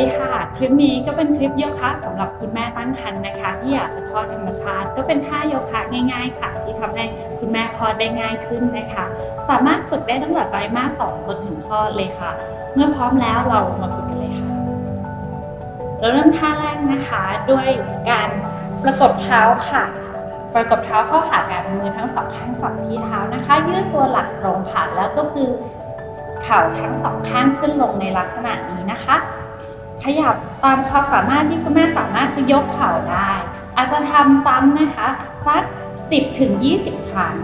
ดีค่ะ คลิปนี้ก็เป็นคลิปโยคะสำหรับคุณแม่ตั้งครรภ์นะคะ ที่อยากจะคลอดธรรมชาติ ก็เป็นท่าโยคะง่าย ๆ ค่ะ ที่ทำให้คุณแม่คลอดได้ง่ายขึ้นนะคะ สามารถฝึกได้ตั้งแต่ไตรมาสสองจนถึงคลอดเลยค่ะ เมื่อพร้อมแล้วเรามาฝึกกันเลยค่ะเราเริ่มท่าแรกนะคะ ด้วยการประกบเท้าค่ะ ประกบเท้าเข้าหากันมือทั้งสองข้างจับที่เท้านะคะ ยืดตัวหลังตรงค่ะแล้วก็คือเข่าทั้งสองข้างขึ้นลงในลักษณะนี้นะคะ ขยับตามความสามารถที่คุณแม่สามารถคือยกเข่าได้ อาจจะทำซ้ำนะคะ สัก 10ถึง20 ครั้ง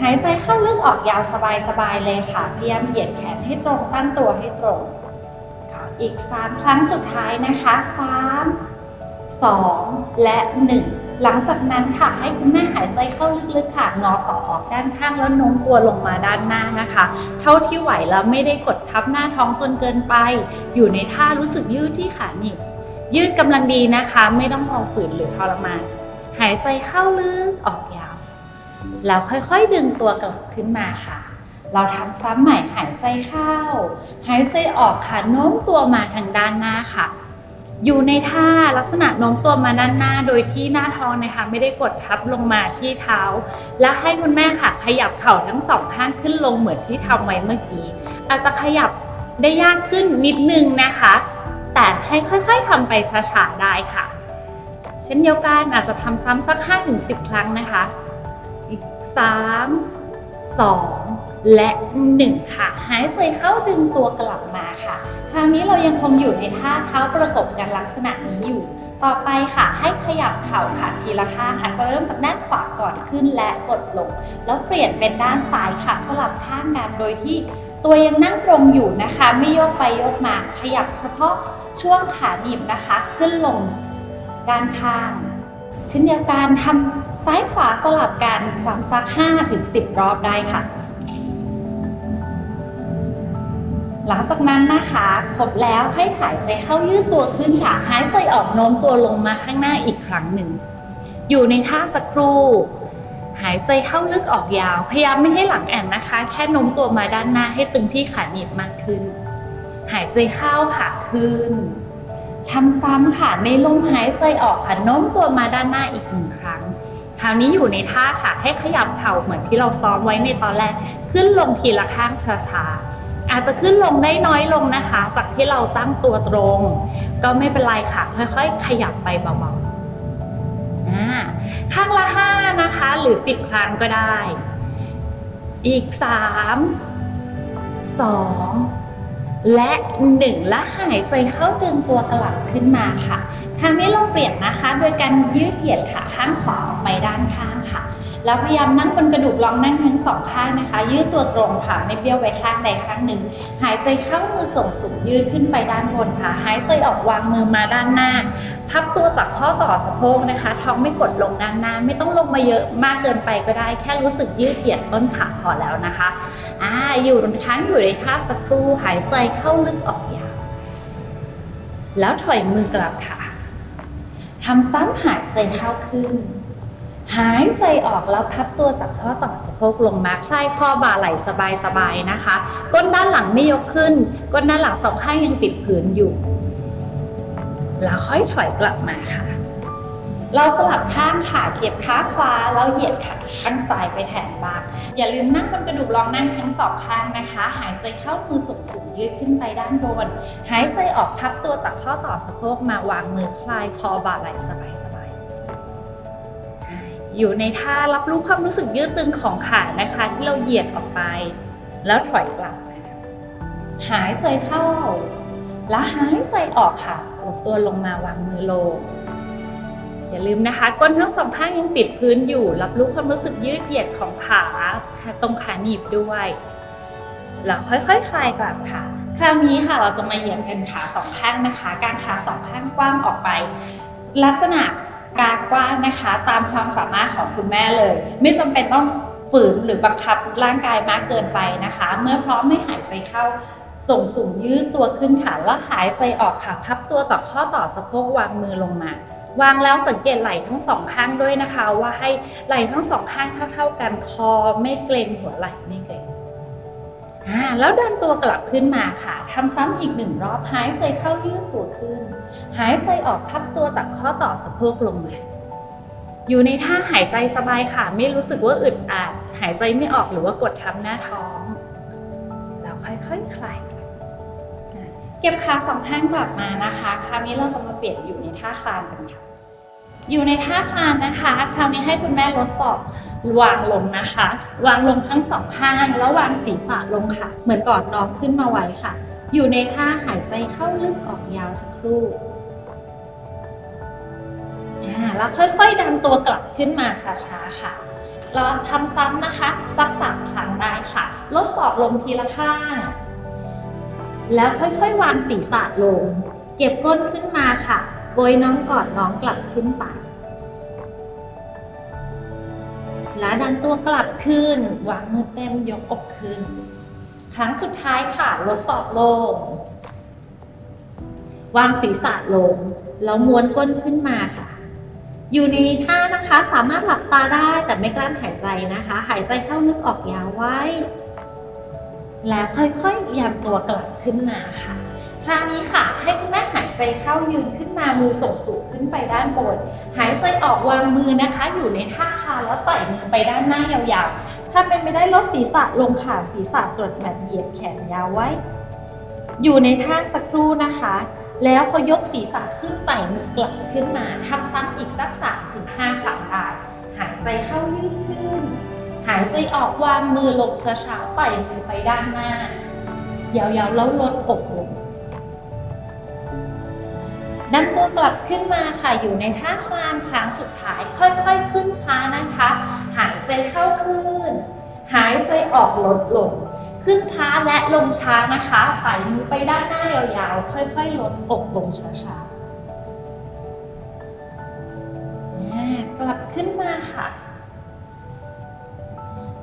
หายใจเข้าลึกออกยาวสบายๆเลยค่ะ พยายามเหยียดแขนให้ตรงตั้งตัวให้ตรงค่ะอีก 3 ครั้งสุดท้ายนะคะ 3 2 และ 1 หลังจากนั้นค่ะให้คุณแม่หายใจเข้าลึกๆค่ะงอศอกออกด้านข้างแล้วโน้มตัวลงมาด้านหน้านะคะ เท่าที่ไหวแล้วไม่ได้กดทับหน้าท้องจนเกินไป อยู่ในท่ารู้สึกยืดที่ขาหนีบยืดกำลังดีนะคะ ไม่ต้องมองฝืนหรือทรมานหายใจเข้าลึกออกยาว แล้วค่อยๆดึงตัวกลับขึ้นมาค่ะ เราทำซ้ำใหม่หายใจเข้า หายใจออกค่ะโน้มตัวมาทางด้านหน้าค่ะ อยู่ในท่าลักษณะโน้มตัวมาด้านหน้า โดยที่หน้าท้องนะคะไม่ได้กดทับลงมาที่เท้า และให้คุณแม่ค่ะขยับเข่าทั้งสองข้างขึ้นลงเหมือนที่ทำไว้เมื่อกี้ อาจจะขยับได้ยากขึ้นนิดนึงนะคะ แต่ให้ค่อยๆทำไปช้าๆได้ค่ะ เช่นเดียวกันอาจจะทำซ้ำสัก5-10 ครั้งนะคะอีก3 2 และ1ค่ะ หายใจเข้าดึงตัวกลับมาค่ะ คราวนี้เรายังคงอยู่ในท่าเท้าประกบกันลักษณะนี้อยู่ ต่อไปค่ะ ให้ขยับเข่าค่ะทีละข้าง อาจจะเริ่มจากด้านขวาก่อนขึ้นและกดลง แล้วเปลี่ยนเป็นด้านซ้ายค่ะสลับข้างกันโดยที่ตัวยังนั่งตรงอยู่นะคะ ไม่โยกไปโยกมา ขยับเฉพาะช่วงขาหนีบนะคะ ขึ้นลงด้านข้างเช่นเดียวกันทำซ้ายขวาสลับกันซ้ำซัก5ถึง10 รอบได้ค่ะ หลังจากนั้นนะคะครบแล้วให้หายใจเข้ายืดตัวขึ้นค่ะ หายใจออกโน้มตัวลงมาข้างหน้าอีกครั้งหนึ่ง อยู่ในท่าสักครู่ หายใจเข้าลึกออกยาว พยายามไม่ให้หลังแอนนะคะ แค่โน้มตัวมาด้านหน้าให้ตึงที่ขาหนีบมากขึ้น หายใจเข้าค่ะขึ้นทำซ้ำค่ะในลมหายใจออกค่ะโน้มตัวมาด้านหน้าอีกหนึ่งครั้ง คราวนี้อยู่ในท่าค่ะให้ขยับเข่าเหมือนที่เราซ้อมไว้ในตอนแรก ขึ้นลงทีละข้างช้าๆ อาจจะขึ้นลงได้น้อยลงนะคะ จากที่เราตั้งตัวตรง ก็ไม่เป็นไรค่ะ ค่อยๆ ขยับไปเบาๆข้างละ 5 นะคะ หรือ 10 ครั้งก็ได้ อีก 3 2 และ 1 และหายใจเข้าดึงตัวกลับขึ้นมาค่ะทางนี้เราเปลี่ยนนะคะ โดยการยืดเหยียดขาข้างขวาออกไปด้านข้างค่ะ แล้วพยายามนั่งบนกระดูกลองนั่งทั้งสองข้างนะคะ ยืดตัวตรงค่ะไม่เบี้ยวไปข้างใดข้างหนึ่ง หายใจเข้ามือส่งสูงยืดขึ้นไปด้านบนค่ะ หายใจออกวางมือมาด้านหน้า พับตัวจากข้อต่อสะโพกนะคะ ท้องไม่กดลงด้านหน้า ไม่ต้องลงมาเยอะมากเกินไปก็ได้ แค่รู้สึกยืดเหยียดต้นขาพอแล้วนะคะอ่าอยู่ค้างอยู่ในท่าสักครู่หายใจเข้าลึกออกยาวแล้วถอยมือกลับค่ะทำซ้ำหายใจเข้าขึ้น หายใจออกแล้วพับตัวจากข้อต่อสะโพกลงมาคลายข้อบ่าไหล่สบายๆนะคะ ก้นด้านหลังไม่ยกขึ้น ก้นด้านหลังสองข้างยังติดพื้นอยู่ แล้วค่อยถอยกลับมาค่ะ เราสลับข้างขาเก็บขาขวาแล้วเหยียดขาข้างซ้ายไปแทนบ้างอย่าลืมนั่งบนกระดูกลองนั่งทั้งสองข้างนะคะ หายใจเข้ามือสูงสูงยืดขึ้นไปด้านบน หายใจออกพับตัวจากข้อต่อสะโพกมาวางมือคลายคอบ่าไหล่สบายๆ อยู่ในท่ารับรู้ความรู้สึกยืดตึงของขานะคะ ที่เราเหยียดออกไป แล้วถอยกลับ หายใจเข้า แล้วหายใจออกค่ะกดตัวลงมาวางมือลง อย่าลืมนะคะ ก้นทั้งสองข้างยังติดพื้นอยู่ รับรู้ความรู้สึกยืดเหยียดของขาตรงขาหนีบด้วยแล้วค่อยๆคคลายกลับค่ะ คราวนี้ค่ะเราจะมาเหยียดกันขาสองข้างนะคะ กางขาสองข้างกว้างออกไป ลักษณะ กากว้างนะคะตามความสามารถของคุณแม่เลย ไม่จำเป็นต้องฝืนหรือบังคับร่างกายมากเกินไปนะคะ เมื่อพร้อมไม่หายใจเข้าส่งสูงยืดตัวขึ้นค่ะแล้วหายใจออกค่ะพับตัวจากข้อต่อสะโพกวางมือลงมาวางแล้วสังเกตไหล่ทั้งสองข้างด้วยนะคะ ว่าให้ไหล่ทั้งสองข้างเท่าๆกันคอไม่เกร็งหัวไหล่ไม่เกร็งอ่าแล้วเดันตัวกลับขึ้นมาค่ะทำซ้ำอีกหนึ่งรอบหายใจเข้ายืดตัวขึ้น หายใจออกพับตัวจากข้อต่อสะโพกลงมาอยู่ในท่าหายใจสบายค่ะ ไม่รู้สึกว่าอึดอัดหายใจไม่ออกหรือว่ากดทับหน้าท้องแล้วค่อยๆคคลายเก็บขาสองข้างกลับมานะคะคราวนี้เราจะมาเปลี่ยนอยู่ในท่าคลานกันค่ะอยู่ในท่าคลานนะคะ คราวนี้ให้คุณแม่ลดศอกวางลงนะคะ วางลงทั้งสองข้างแล้ววางศีรษะลงค่ะ เหมือนกอดน้องขึ้นมาไว้ค่ะ อยู่ในท่าหายใจเข้าลึกออกยาวสักครู่ แล้วค่อยๆดันตัวกลับขึ้นมาช้าๆค่ะ เราทำซ้ำนะคะสักสามครั้งได้ค่ะ ลดศอกลงทีละข้าง แล้วค่อยๆ วางศีรษะลง เก็บก้นขึ้นมาค่ะโกยน้องกอดน้องกลับขึ้นไปแล้วดันตัวกลับขึ้น วางมือเต็มยกอกขึ้น ครั้งสุดท้ายค่ะลดศอกลง วางศีรษะลง แล้วม้วนก้นขึ้นมาค่ะ อยู่ในท่านะคะสามารถหลับตาได้แต่ไม่กลั้นหายใจนะคะ หายใจเข้าลึกออกยาวไว้ แล้วค่อยๆยันตัวกลับขึ้นมาค่ะคราวนี้ค่ะให้คุณแม่หายใจเข้ายืนขึ้นมามือส่งสูงขึ้นไปด้านบน หายใจออกวางมือนะคะ อยู่ในท่าคาแล้วต่อยมือไปด้านหน้ายาวๆ ถ้าเป็นไปได้ลดศีรษะลงค่ะศีรษะจดแบบเหยียดแขนยาวไว้ อยู่ในท่าสักครู่นะคะ แล้วพอยกศีรษะขึ้นไต่มือกลับขึ้นมาทำซ้ำอีกสักสามถึงห้าครั้งค่ะหายใจเข้ายืดขึ้น หายใจออกวางมือลงช้าๆปล่มือไปด้านหน้ายาวๆแล้วลดอกลงดันตัวกลับขึ้นมาค่ะอยู่ในท่าคลานครั้งสุดท้าย ค่อยๆ ขึ้นช้านะคะ หายใจเข้าขึ้น หายใจออกลดลง ขึ้นช้าและลงช้านะคะปล่อยมือไปด้านหน้ายาวๆ ค่อยๆ ลดอกลงช้าๆากลับขึ้นมาค่ะ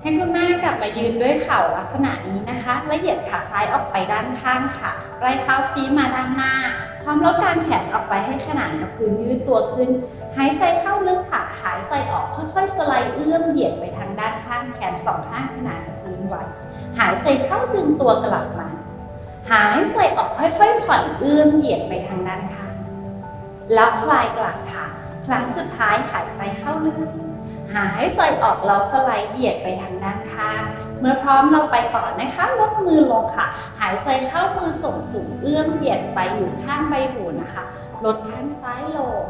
ให้คุณแม่กลับมายืนด้วยเข่าลักษณะนี้นะคะและเหยียดขาซ้ายออกไปด้านข้างค่ะปลายเท้าชี้มาด้านหน้า พร้อมแล้วกางแขนออกไปให้ขนานกับพื้นยืดตัวขึ้น หายใจเข้าลึกค่ะ หายใจออกค่อยๆ สไลด์เอื้อมเหยียดไปทางด้านข้างแขนสองข้างขนานกับ พื้นไว้หายใจเข้าดึงตัวกลับมา หายใจออกค่อยๆผ่อนเอื้อมเหยียดไปทางด้านข้างแล้วคลายกลับค่ะ ครั้งสุดท้ายหายใจเข้าลึก หายใจออกเราสไลด์เหยียดไปทางด้านข้าง เมื่อพร้อมเราไปก่อนนะคะลดมือลงค่ะ หายใจเข้ามือส่งสูงเอื้อมเหยียดไปอยู่ข้างใบหูนะคะ ลดข้างซ้ายลง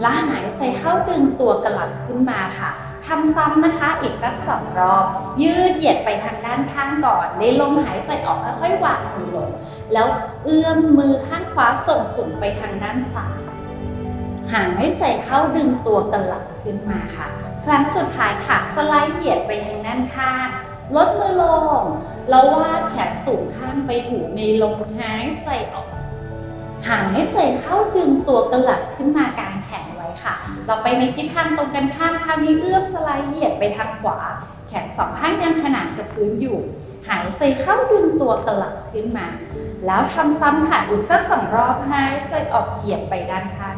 แล้วหายใจเข้าดึงตัวกลับขึ้นมาค่ะ ทำซ้ำนะคะอีกสักสองรอบ ยืดเหยียดไปทางด้านข้างก่อนในลมหายใจออกค่อยๆวางมือลง แล้วเอื้อมมือข้างขวาส่งสูงไปทางด้านซ้ายหายใจเข้าดึงตัวกลับขึ้นมาค่ะ ครั้งสุดท้ายค่ะสไลด์เหยียดไปทางด้านข้างลดมือลง แล้ววาดแขนสูงข้างไปหูในลมหายใจออก หายใจเข้าดึงตัวกลับขึ้นมากางแขน ค่ะ เราไปในทิศทางตรงกันข้ามคราวนี้เอื้อมสไลด์เหยียดไปทางขวา แขนสองข้างยังขนานกับพื้นอยู่ หายใจเข้าดึงตัวกลับขึ้นมา แล้วทำซ้ำค่ะอีกสักสองรอบหายใจออกเหยียดไปด้านข้าง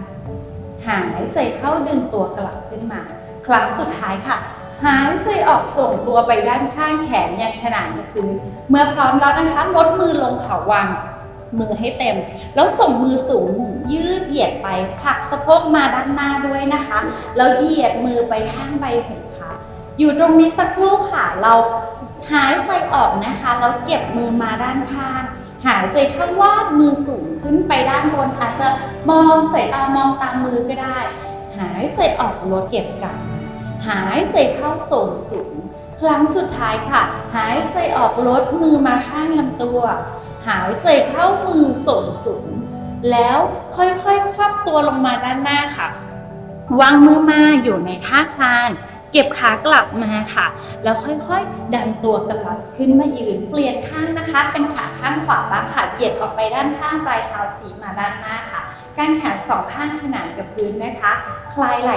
หายใจเข้าดึงตัวกลับขึ้นมา ครั้งสุดท้ายค่ะหายใจออกส่งตัวไปด้านข้างแขนยังขนานกับพื้น เมื่อพร้อมแล้วนะคะลดมือลงเขาวาง มือให้เต็ม แล้วส่งมือสูงยืดเหยียดไปผลักสะโพกมาด้านหน้าด้วยนะคะ แล้วเหยียดมือไปข้างใบหูค่ะ อยู่ตรงนี้สักครู่ค่ะ เราหายใจออกนะคะแล้วเก็บมือมาด้านข้าง หายใจเข้าวาดมือสูงขึ้นไปด้านบนอาจจะมองสายตามองตามมือก็ได้ หายใจออกลดเก็บกลับ หายใจเข้าส่งสูง ครั้งสุดท้ายค่ะ หายใจออกลดมือมาข้างลำตัว หายใจเข้ามือส่งสูง แล้วค่อยๆควับตัวลงมาด้านหน้าค่ะ วางมือมาอยู่ในท่าคลาน เก็บขากลับมาค่ะ แล้วค่อยๆ ดันตัวกลับขึ้นมายืนเปลี่ยนข้างนะคะ เป็นขาข้างขวาบ้างค่ะเหยียดออกไปด้านข้างปลายเท้าชี้มาด้านหน้าค่ะกางแขนสองข้างขนานกับพื้นนะคะ คลายไหล่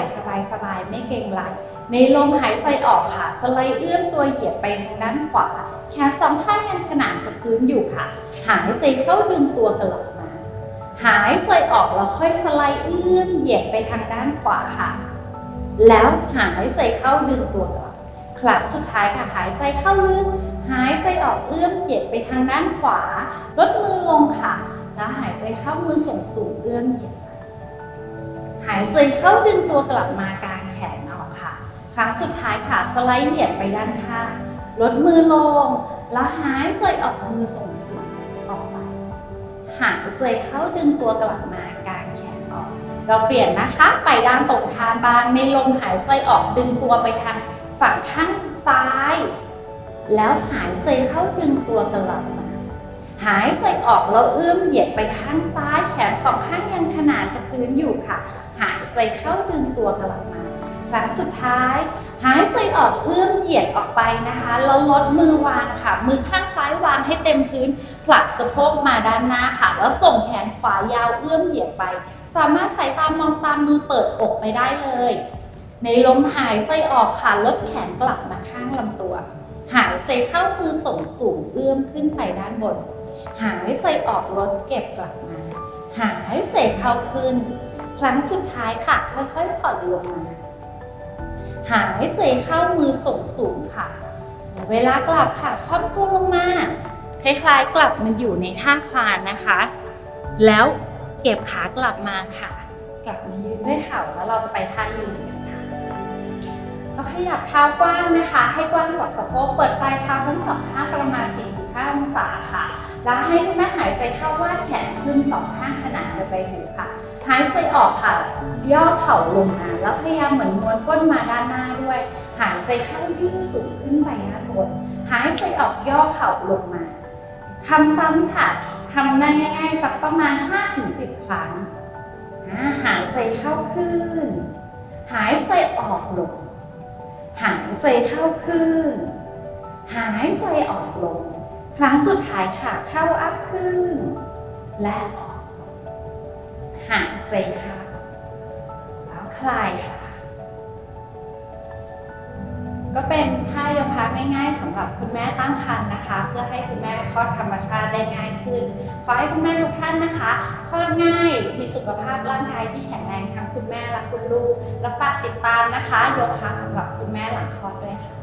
สบายๆ ไม่เกร็งไหล่ ในลมหายใจออกค่ะ สไลด์เอื้อมตัวเหยียดไปทางด้านขวา แขนสองข้างยังขนานกับพื้นอยู่ค่ะ หายใจเข้าดึงตัวกลับมา หายใจออกแล้วค่อยสไลด์เอื้อมเหยียดไปทางด้านขวาค่ะ แล้วหายใจเข้าดึงตัวกลับครั้งสุดท้ายค่ะ หายใจเข้าลึก หายใจออกเอื้อมเหยียดไปทางด้านขวา ลดมือลงค่ะ แล้วหายใจเข้ามือส่งสูงเอื้อมเหยียดหายใจเข้าดึงตัวกลับมากางแขนออก ครั้งสุดท้ายค่ะสไลด์เหยียดไปด้านข้างลดมือลง แล้วหายใจออกมือส่งสูงออกไป หายใจเข้าดึงตัวกลับมากางแขนออก เราเปลี่ยนนะคะไปด้านตรงข้ามบ้างในลมหายใจออกดึงตัวไปทางฝั่งข้างซ้าย แล้วหายใจเข้าดึงตัวกลับมาหายใจออกแล้วเอื้อมเหยียดไปข้างซ้าย แขนสองข้างยังขนานกับพื้นอยู่ค่ะ หายใจเข้าดึงตัวกลับมา ครั้งสุดท้าย หายใจออกเอื้อมเหยียดออกไปนะคะแล้วลดมือวางค่ะ มือข้างซ้ายวางให้เต็มพื้น ผลักสะโพกมาด้านหน้าค่ะ แล้วส่งแขนขวายาวเอื้อมเหยียดไป สามารถสายตามองตามมือเปิดอกไปได้เลย ในลมหายใจออกค่ะลดแขนกลับมาข้างลำตัว หายใจเข้ามือส่งสูงเอื้อมขึ้นไปด้านบน หายใจออกลดเก็บกลับมา หายใจเข้าขึ้นครั้งสุดท้ายค่ะ ค่อยๆผ่อนลงมา หายใจเข้ามือส่งสูงค่ะ เวลากลับค่ะคว่ำตัวลงมาคล้ายๆกลับมันอยู่ในท่าคลานนะคะ แล้วเก็บขากลับมาค่ะ กลับมายืนด้วยเข่าแล้วเราจะไปท่ายืนกันค่ะเราขยับเท้ากว้างนะคะ ให้กว้างกว่าสะโพกเปิดปลายเท้าทั้งสองข้างประมาณ 45 องศาค่ะ แล้วให้คุณแม่หายใจเข้าวาดแขนขึ้นสองข้างขนานกันไปหูค่ะ หายใจออกค่ะ ย่อเข่าลงมาแล้วพยายามเหมือนม้วนก้นมาด้านหน้าด้วย หายใจเข้ายืดสูงขึ้นไปด้านบนหายใจออกย่อเข่าลงมาทำซ้ำค่ะทำได้ง่ายๆ สักประมาณ 5-10 ครั้งหายใจเข้าขึ้น หายใจออกลง หายใจเข้าขึ้น หายใจออกลง ครั้งสุดท้ายค่ะเข้าอัพขึ้น และ หายใจเข้าแล้วคลายค่ะก็เป็นท่าโยคะง่ายๆสำหรับคุณแม่ตั้งครรภ์นะคะ เพื่อให้คุณแม่คลอดธรรมชาติได้ง่ายขึ้น ขอให้คุณแม่ทุกท่านนะคะคลอดง่ายมีสุขภาพร่างกายที่แข็งแรงทั้งคุณแม่และคุณลูก และฝากติดตามนะคะโยคะสำหรับคุณแม่หลังคลอดด้วยค่ะ